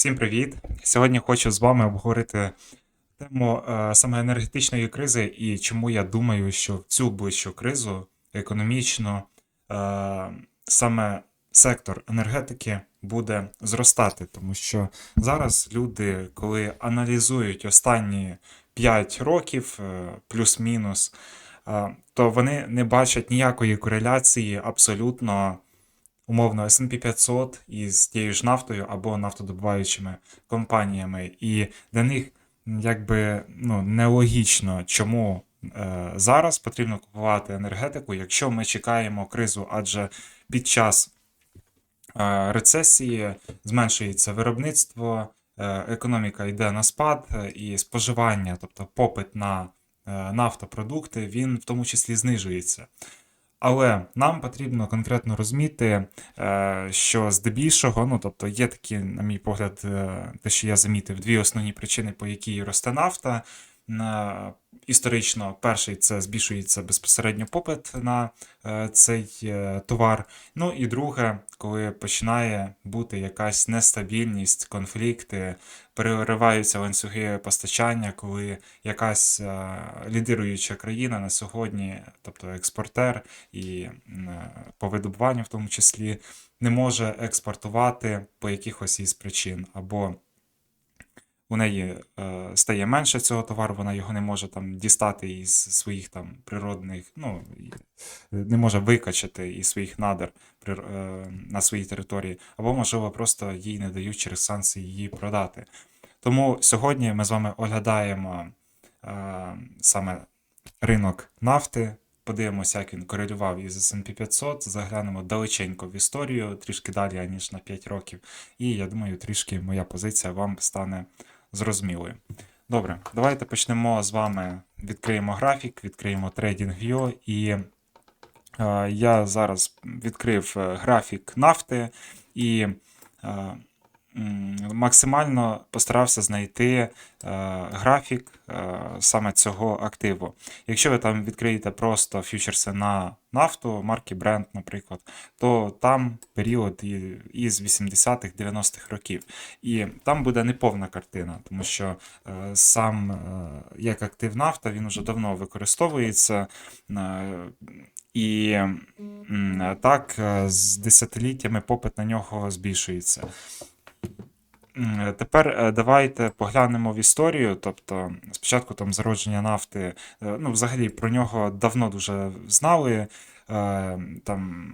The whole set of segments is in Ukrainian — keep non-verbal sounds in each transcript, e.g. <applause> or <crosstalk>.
Всім привіт! Сьогодні хочу з вами обговорити тему е, саме енергетичної кризи і чому я думаю, що в цю ближчу кризу економічно е, саме сектор енергетики буде зростати, тому що зараз люди, коли аналізують останні 5 років, е, плюс-мінус, то вони не бачать ніякої кореляції абсолютно умовно S&P 500 із тією ж нафтою або нафтодобуваючими компаніями. І для них якби ну, нелогічно, чому е, зараз потрібно купувати енергетику, якщо ми чекаємо кризу, адже під час е, рецесії зменшується виробництво, е, економіка йде на спад, е, і споживання, тобто попит на е, нафтопродукти, він в тому числі знижується. Але нам потрібно конкретно розуміти, е, що здебільшого, ну тобто є такі, на мій погляд, е, те, що я замітив, дві основні причини, по якій росте нафта. Історично, перший це збільшується безпосередньо попит на е, цей е, товар. Ну і друге, коли починає бути якась нестабільність, конфлікти, перериваються ланцюги постачання, коли якась е, лідируюча країна на сьогодні, тобто експортер і по видобуванню в тому числі, не може експортувати по якихось із причин, або у неї е, стає менше цього товару, вона його не може там дістати із своїх там природних, ну не може викачати із своїх надр прир- е, на своїй території, або, можливо, просто їй не дають через санкції її продати. Тому сьогодні ми з вами оглядаємо е, саме ринок нафти. Подивимося, як він корелював із S&P 500, заглянемо далеченько в історію, трішки далі, ніж на 5 років. І я думаю, трішки моя позиція вам стане зрозумілою. Добре, давайте почнемо з вами. Відкриємо графік, відкриємо TradingView і е, я зараз відкрив е, графік нафти і е, максимально постарався знайти е, графік е, саме цього активу. Якщо ви там відкриєте просто фьючерси на нафту, марки Brent, наприклад, то там період із 80-х, 90-х років. І там буде неповна картина, тому що е, сам як актив нафта він вже давно використовується. і так, з десятиліттями попит на нього збільшується. М, Тепер е, давайте поглянемо в історію. Тобто, спочатку там зародження нафти, е, ну, взагалі про нього давно дуже знали. е, Там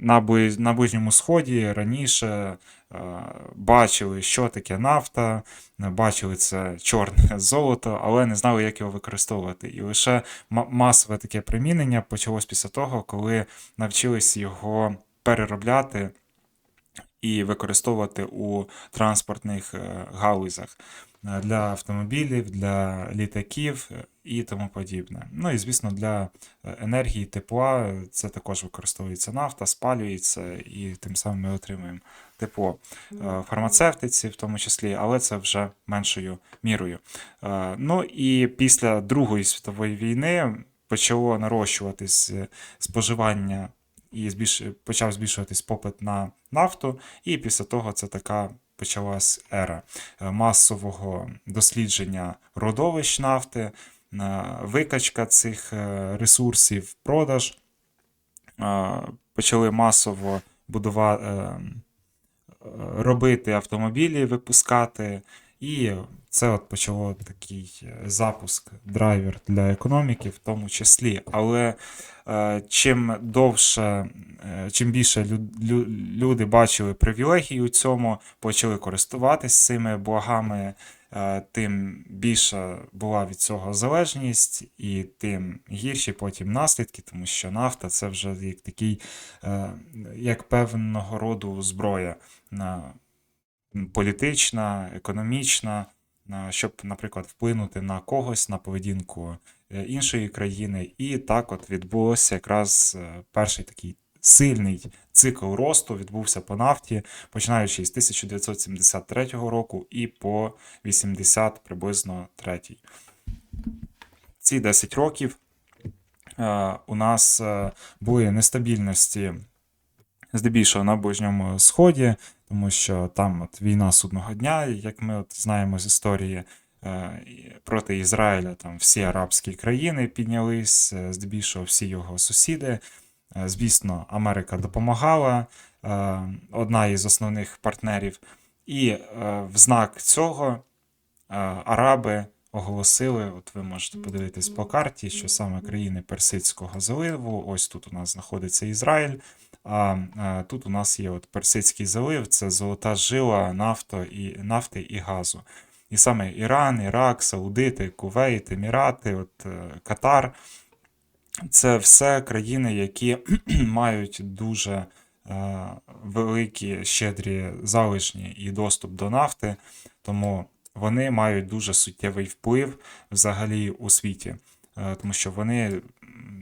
на, Бли- Ближньому Сході раніше е, бачили, що таке нафта, е, бачили це чорне <laughs> золото, але не знали, як його використовувати. І лише масове таке примінення почалось після того, коли навчились його переробляти і використовувати у транспортних е, галузях е, для автомобілів, для літаків е, і тому подібне. Ну і звісно, для енергії, тепла це також використовується нафта, спалюється, і тим самим ми отримуємо тепло. Фармацевтиці, в тому числі, але це вже меншою мірою. Ну і після Другої світової війни почало нарощуватись споживання і збільш... почав збільшуватись попит на нафту, і після того це така почалась ера е, масового дослідження родовищ нафти, е, викачка цих е, ресурсів, продаж. Почали масово будувати, робити автомобілі, випускати, і це от почало такий е, запуск, драйвер для економіки, в тому числі. Але е, чим довше, е, чим більше лю- лю- люди бачили привілегії у цьому, почали користуватись цими благами, е, тим більша була від цього залежність, і тим гірші потім наслідки, тому що нафта це вже як такий, е, як певного роду зброя. на політична, економічна, щоб, наприклад, вплинути на когось, на поведінку е, іншої країни. І так от відбулося якраз е, перший такий сильний цикл росту відбувся по нафті, починаючи з 1973 року і по 80 приблизно третій. Ці 10 років е, у нас е, були нестабільності здебільшого на Ближньому Сході, тому що там от війна судного дня, як ми от знаємо з історії. е, Проти Ізраїля там всі арабські країни піднялись, е, здебільшого всі його сусіди. Е, Звісно, Америка допомагала, одна із основних партнерів. І в знак цього араби оголосили, от ви можете подивитись по карті, що саме країни Персидського заливу, ось тут у нас знаходиться Ізраїль, а тут у нас є от Персидський залив, це золота жила нафто і, нафти і газу. І саме Іран, Ірак, Саудити, Кувейт, Емірати, от, е, Катар це все країни, які <clears throat> мають дуже е, великі щедрі залишні і доступ до нафти, тому вони мають дуже суттєвий вплив взагалі у світі, е, тому що вони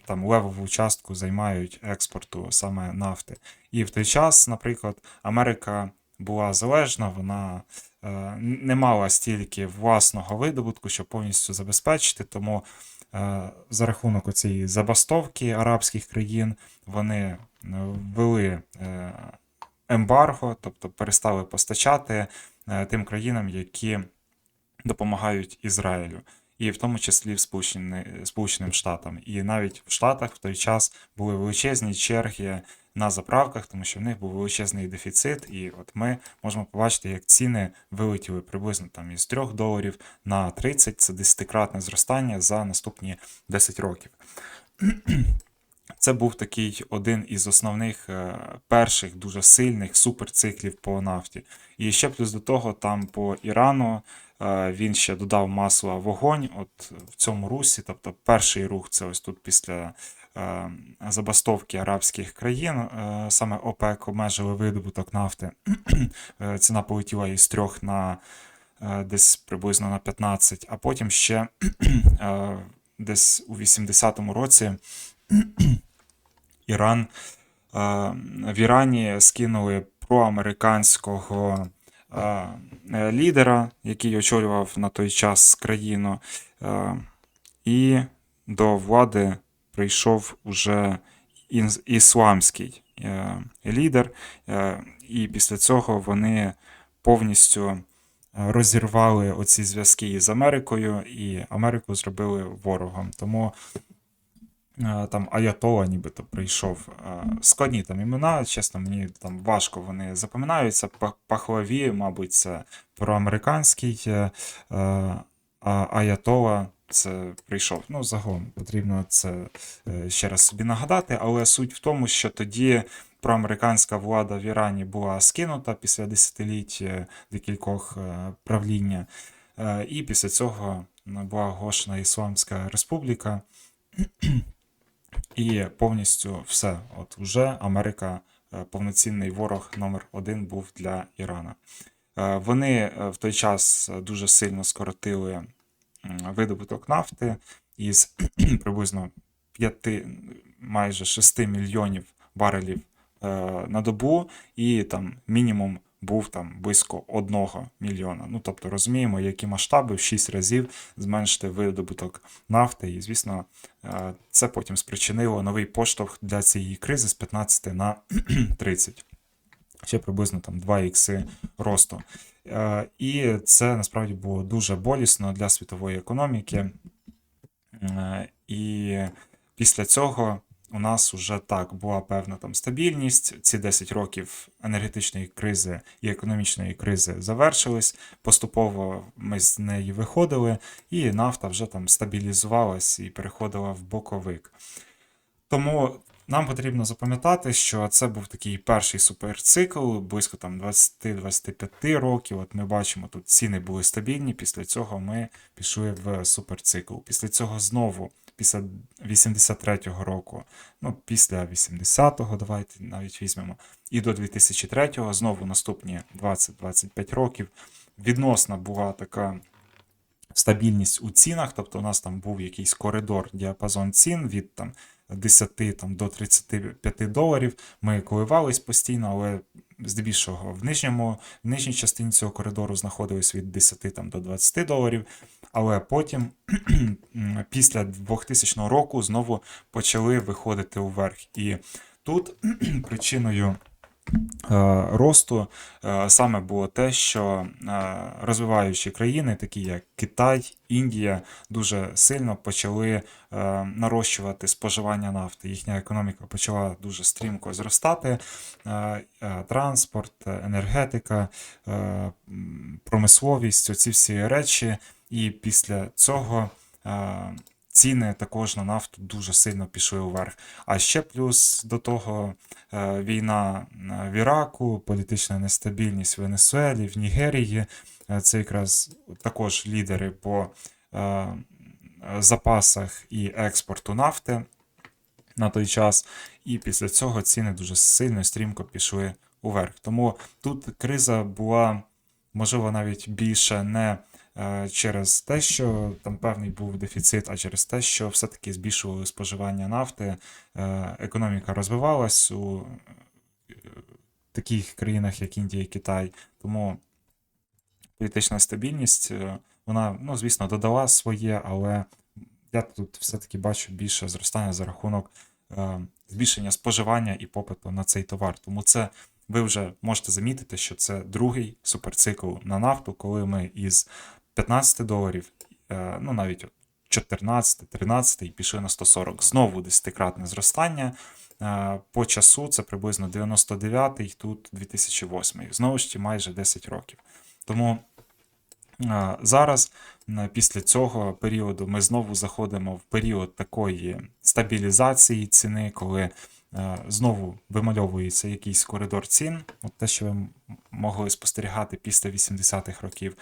там левову частку займають експорту саме нафти. І в той час, наприклад, Америка була залежна, вона е, не мала стільки власного видобутку, щоб повністю забезпечити, тому е, за рахунок цієї забастовки арабських країн вони е, ввели е, ембарго, тобто перестали постачати е, тим країнам, які допомагають Ізраїлю. І в тому числі в Сполучені, Сполученим Штатам. І навіть в Штатах в той час були величезні черги на заправках, тому що в них був величезний дефіцит, і от ми можемо побачити, як ціни вилетіли приблизно там із 3 доларів на 30, це десятикратне зростання за наступні 10 років. Це був такий один із основних е, перших дуже сильних суперциклів по нафті. І ще плюс до того, там по Ірану е, він ще додав масло вогонь. От в цьому русі, тобто перший рух це ось тут після е, забастовки арабських країн, е, саме ОПЕК обмежили видобуток нафти. <clears throat> Е, Ціна полетіла із 3 на е, десь приблизно на 15, а потім ще <clears throat> е, десь у 80-му році. Іран. Е, в Ірані скинули проамериканського е, лідера, який очолював на той час країну, е, і до влади прийшов уже ісламський лідер, і після цього вони повністю розірвали оці зв'язки із Америкою, і Америку зробили ворогом. Тому там Аятола нібито прийшов. Е, Складні там імена, чесно, мені там важко вони запам'ятаються. Па- Пахлаві, мабуть, це проамериканський, е, е, а Аятола це прийшов. Ну, загалом потрібно це е, ще раз собі нагадати, але суть в тому, що тоді проамериканська влада в Ірані була скинута після десятиліть е, декількох е, правління, Е, і після цього була оголошена Ісламська Республіка. І повністю все. От вже Америка е, повноцінний ворог номер один був для Ірана. Е, Вони е, в той час дуже сильно скоротили видобуток нафти із <clears throat> приблизно 5, майже 6 мільйонів барелів на добу, і там мінімум був там близько 1 мільйона. Ну тобто розуміємо, які масштаби в 6 разів зменшити видобуток нафти. І звісно, е, це потім спричинило новий поштовх для цієї кризи з 15 на <clears throat> 30. Ще приблизно там 2 ікси росту. Е, І це насправді було дуже болісно для світової економіки. Е, І після цього у нас вже так була певна там стабільність. Ці 10 років енергетичної кризи і економічної кризи завершились. Поступово ми з неї виходили, і нафта вже там стабілізувалась і переходила в боковик. Тому нам потрібно запам'ятати, що це був такий перший суперцикл, близько там 20-25 років. От ми бачимо, тут ціни були стабільні. Після цього ми пішли в суперцикл. Після цього знову, після 83-го року, ну після 80-го, давайте навіть візьмемо, і до 2003-го, знову наступні 20-25 років. Відносна була така стабільність у цінах, тобто у нас там був якийсь коридор, діапазон цін від там 10 там, до 35 доларів. Ми коливались постійно, але здебільшого в нижньому, в нижній частині цього коридору знаходились від 10 там, до 20 доларів. Але потім, <clears throat> після 2000 року, знову почали виходити вверх. І тут <clears throat> причиною е, росту е, саме було те, що е, розвиваючі країни, такі як Китай, Індія, дуже сильно почали нарощувати споживання нафти. Їхня економіка почала дуже стрімко зростати. Транспорт, енергетика, промисловість, оці всі речі. І після цього е, ціни також на нафту дуже сильно пішли вверх. А ще плюс до того е, війна е, в Іраку, політична нестабільність в Венесуелі, в Нігерії. Це якраз також лідери по запасах і експорту нафти на той час. І після цього ціни дуже сильно стрімко пішли уверх. Тому тут криза була, можливо, навіть більше не через те, що там певний був дефіцит, а через те, що все-таки збільшували споживання нафти, е, економіка розвивалась у е, таких країнах, як Індія і Китай. Тому політична стабільність, е, вона, ну, звісно, додала своє, але я тут все-таки бачу більше зростання за рахунок е, збільшення споживання і попиту на цей товар. Тому це ви вже можете замітити, що це другий суперцикл на нафту, коли ми із 15 доларів, е, ну навіть 14, 13 і пішли на 140. Знову десятикратне зростання. Е, По часу це приблизно 99-й, тут 2008-й. Знову ж ті майже 10 років. Тому е, зараз, після цього періоду, ми знову заходимо в період такої стабілізації ціни, коли знову вимальовується якийсь коридор цін, от те, що ви могли спостерігати після 80-х років.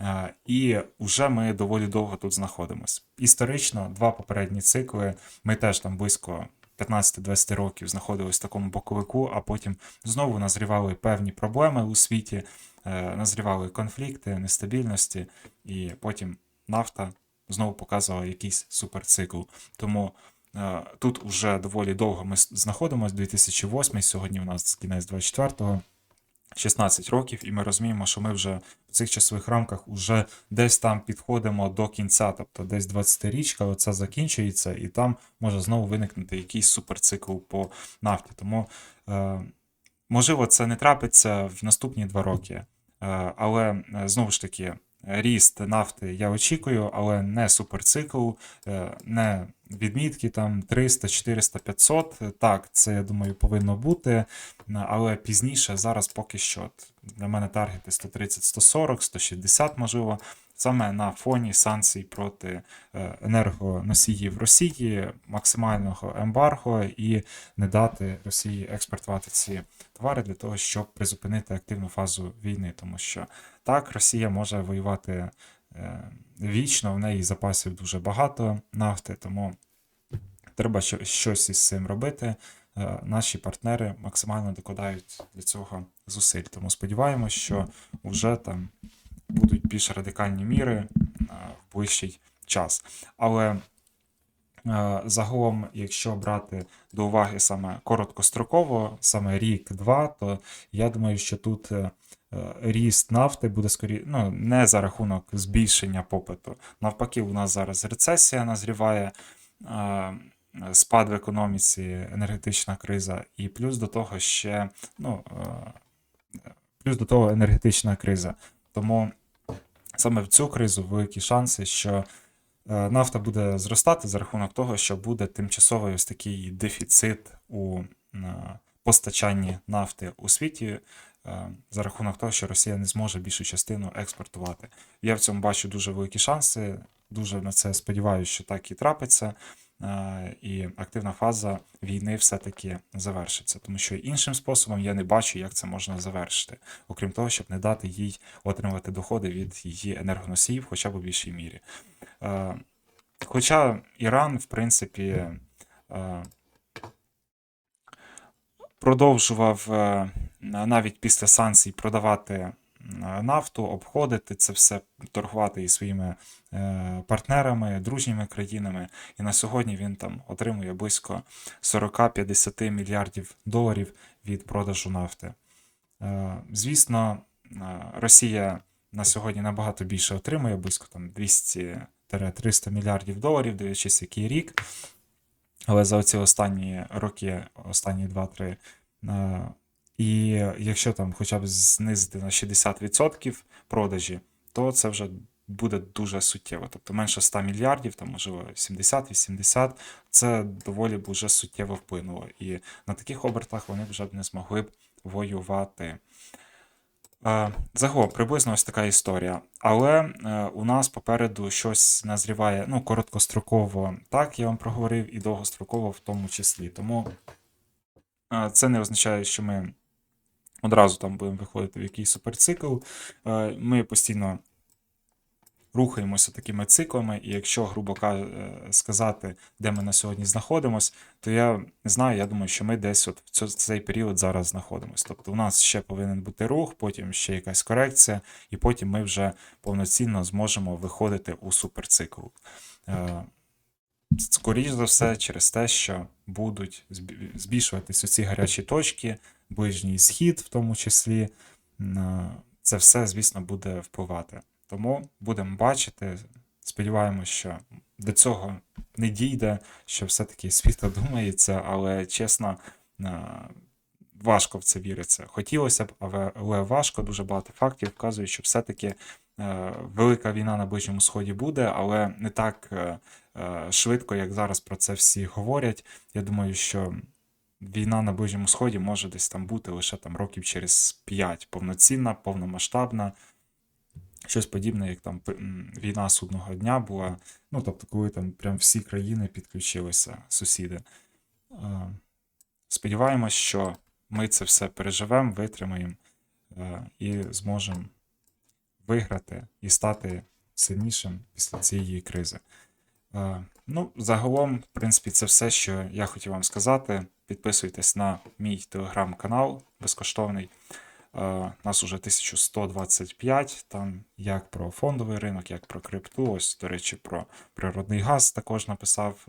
Е, І вже ми доволі довго тут знаходимося. Історично, два попередні цикли, ми теж там близько 15-20 років знаходились в такому боковику, а потім знову назрівали певні проблеми у світі, е, назрівали конфлікти, нестабільності, і потім нафта знову показувала якийсь суперцикл. Тому е, тут вже доволі довго ми знаходимося, 2008, сьогодні у нас кінець 24-го. 16 років, і ми розуміємо, що ми вже в цих часових рамках вже десь там підходимо до кінця, тобто десь 20-річка, оця закінчується, і там може знову виникнути якийсь суперцикл по нафті. Тому, е, можливо, це не трапиться в наступні два роки. Е, але е, знову ж таки, ріст нафти я очікую, але не суперцикл, е, не відмітки там 300, 400, 500. Так, це я думаю повинно бути. Але пізніше зараз поки що для мене таргети 130, 140, 160, можливо. Саме на фоні санкцій проти е, енергоносіїв Росії, максимального ембарго і не дати Росії експортувати ці товари для того, щоб призупинити активну фазу війни. Тому що так, Росія може воювати вічно, в неї запасів дуже багато нафти, тому треба щось із цим робити. Е, Наші партнери максимально докладають для цього зусиль. Тому сподіваємось, що вже там будуть більш радикальні міри е, в ближчий час. Але е, загалом, якщо брати до уваги саме короткостроково, саме рік-два, то я думаю, що тут е, е, ріст нафти буде скорі... ну, не за рахунок збільшення попиту. Навпаки, у нас зараз рецесія назріває. е, Спад в економіці, енергетична криза, і плюс до того ще ну, е, плюс до того енергетична криза. Тому саме в цю кризу великі шанси, що е, нафта буде зростати за рахунок того, що буде тимчасовий ось такий дефіцит у е, постачанні нафти у світі. Е, За рахунок того, що Росія не зможе більшу частину експортувати. Я в цьому бачу дуже великі шанси. Дуже на це сподіваюся, що так і трапиться. е, І активна фаза війни все-таки завершиться, тому що іншим способом я не бачу, як це можна завершити, окрім того, щоб не дати їй отримувати доходи від її енергоносіїв, хоча б у більшій мірі. Е, Хоча Іран, в принципі, продовжував е, навіть після санкцій продавати е, нафту, обходити це все, торгувати із своїми е, партнерами, дружніми країнами. І на сьогодні він там отримує близько 40-50 мільярдів доларів від продажу нафти. Звісно, Росія на сьогодні набагато більше отримує, близько там 200-300 мільярдів доларів, дивлячись який рік. Але за оці останні роки, останні 2-3, е, І якщо там хоча б знизити на 60% продажі, то це вже буде дуже суттєво. Тобто менше 100 мільярдів, там можливо 70-80, це доволі б уже суттєво вплинуло. І на таких обертах вони вже б не змогли б воювати. Е, Загалом приблизно ось така історія. Але е, у нас попереду щось назріває ну, короткостроково, так я вам проговорив, і довгостроково в тому числі. Тому е, це не означає, що ми одразу там будемо виходити в якийсь суперцикл. Ми постійно рухаємося такими циклами, і якщо, грубо е, сказати, де ми на сьогодні знаходимося, то я не знаю, я думаю, що ми десь от в цей період зараз знаходимося. Тобто у нас ще повинен бути рух, потім ще якась корекція, і потім ми вже повноцінно зможемо виходити у суперцикл. Е, Скоріше за все, через те, що будуть збі- збільшуватись оці гарячі точки, ближній схід, в тому числі, це все, звісно, буде впливати. Тому будемо бачити. Сподіваємось, що до цього не дійде, що все-таки світ одумається, але чесно, е, важко в це віриться. Хотілося б, але важко. Дуже багато фактів вказують, що все-таки е, велика війна на Ближньому Сході буде, але не так е, швидко, як зараз про це всі говорять. Я думаю, що війна на Ближньому Сході може десь там бути лише там років через 5 повноцінна, повномасштабна. Щось подібне, як там війна судного дня була. Ну, тобто, коли там прям всі країни підключилися, сусіди. Сподіваємось, що ми це все переживемо, витримаємо е, і зможемо виграти і стати сильнішим після цієї кризи. Е, Ну, загалом, в принципі, це все, що я хотів вам сказати. Підписуйтесь на мій телеграм-канал безкоштовний. Е, Нас уже 1125. Там як про фондовий ринок, як про крипту. Ось, до речі, про природний газ також написав.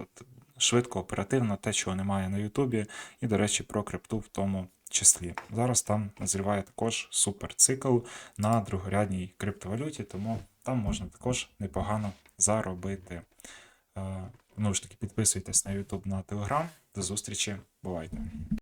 Швидко, оперативно, те, чого немає на Ютубі, і, до речі, про крипту в тому числі. Зараз там назріває також суперцикл на другорядній криптовалюті, тому там можна також непогано заробити. Е, Ну ж таки, підписуйтесь на YouTube, на Telegram. До зустрічі, бувайте!